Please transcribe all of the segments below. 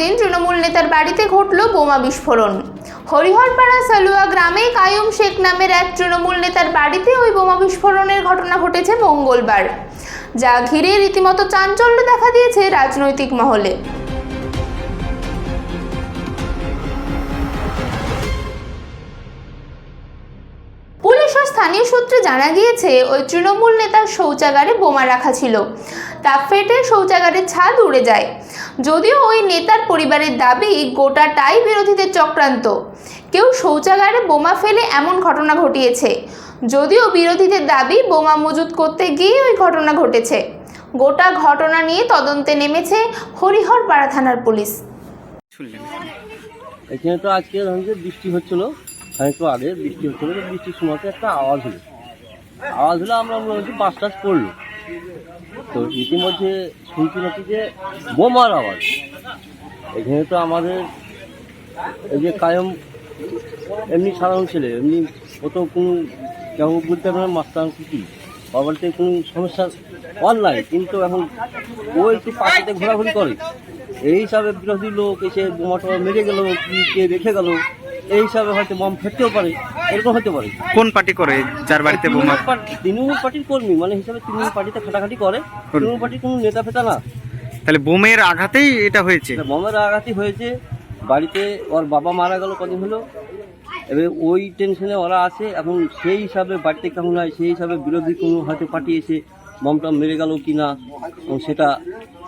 দিন তৃণমূল নেতার বাড়িতে ঘটল বোমা বিস্ফোরণ। হরিহরপাড়া সালুয়া গ্রামে কায়ুম শেখ নামের এক তৃণমূল নেতার বাড়িতে ওই বোমা বিস্ফোরণের ঘটনা ঘটেছে মঙ্গলবার। যা ঘিরে রীতিমতো চাঞ্চল্য দেখা দিয়েছে রাজনৈতিক মহলে। স্থানীয় সূত্রে জানা গিয়েছে, ওই তৃণমূল নেতার শৌচাগারে বোমা রাখা ছিল। তা ফেটে শৌচাগারের ছাদ উড়ে যায়। যদিও ওই নেতার পরিবারের দাবি গোটাটাই বিরোধীদের চক্রান্ত। কেউ শৌচাগারে বোমা ফেলে এমন ঘটনা ঘটিয়েছে। যদিও বিরোধীদের দাবি বোমা মজুত করতে গিয়ে ওই ঘটনা ঘটেছে। গোটা ঘটনা নিয়ে তদন্তে নেমেছে হরিহরপাড়া থানার পুলিশ। এখানে তো আজকে যে বৃষ্টি হচ্ছিল একটু আগে বৃষ্টি হচ্ছিল বৃষ্টির সময় একটা আওয়াজ হলো। আওয়াজ হলো আমরা মনে বাস টাস পড়ল। তো ইতিমধ্যে শুনছি নাকি যে বোমার আওয়াজ। এখানে তো আমাদের এই যে কায়ম এমনি সাধারণ ছেলে, এমনি ও তো কোনো কেউ বলতে পারে মাস্টার কি বাবারতে কোনো সমস্যা অনলাইন কিন্তু এখন ও একটু পাখিতে ঘোরাঘুরি করে। এই হিসাবে বিরোধী লোক এসে বোমা টোমা মেরে গেল, কি কে রেখে গেল, এই হিসাবে হয়তো বম ফেটতেও পারে। এরকম হতে পারে। কোন পার্টি করে? যার বাড়িতে বোমা? তৃণমূল পার্টির কর্মী মানে হিসাবে তৃণমূল পার্টিতে খাটাখাটি করে। তৃণমূল পার্টির কোনো নেতা ফেতা না। তাহলে বোমের আঘাতেই এটা হয়েছে? বোমের আঘাতই হয়েছে। বাড়িতে ওর বাবা মারা গেল কদিন হলো। এবার ওই টেনশনে ওরা আছে। এখন সেই হিসাবে বাড়িতে কেমন হয়? সেই হিসাবে বিরোধী কোনো হয়তো পার্টি এসে বমটা মেরে গেল কি না সেটা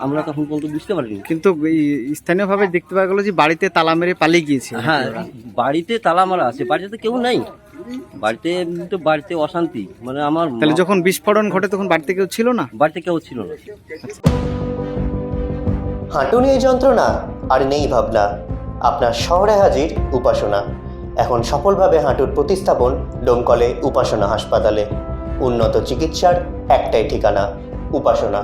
আমরা তখন পর্যন্ত বুঝতে পারিনি। কিন্তু এই স্থানীয়ভাবে দেখতে পাওয়া গেল যে বাড়িতে তালা মেরে পালিয়ে গিয়েছে। হ্যাঁ বাড়িতে তালা মারা আছে বাড়িতে তো কেউ নাই। বাড়িতে তো বাড়িতে অশান্তি মানে আমার তাহলে যখন বিস্ফোরণ ঘটে তখন বাড়িতে কেউ ছিল না? বাড়িতে কেউ ছিল না। হাঁটু নিয়ে যন্ত্রণা আর নেই ভাবনা। আপনার শহরে হাজির উপাসনা। এখন সফলভাবে হাঁটুর প্রতিস্থাপন ডোমকলে উপাসনা হাসপাতালে। উন্নত চিকিৎসার একটাই ঠিকানা উপাসনা।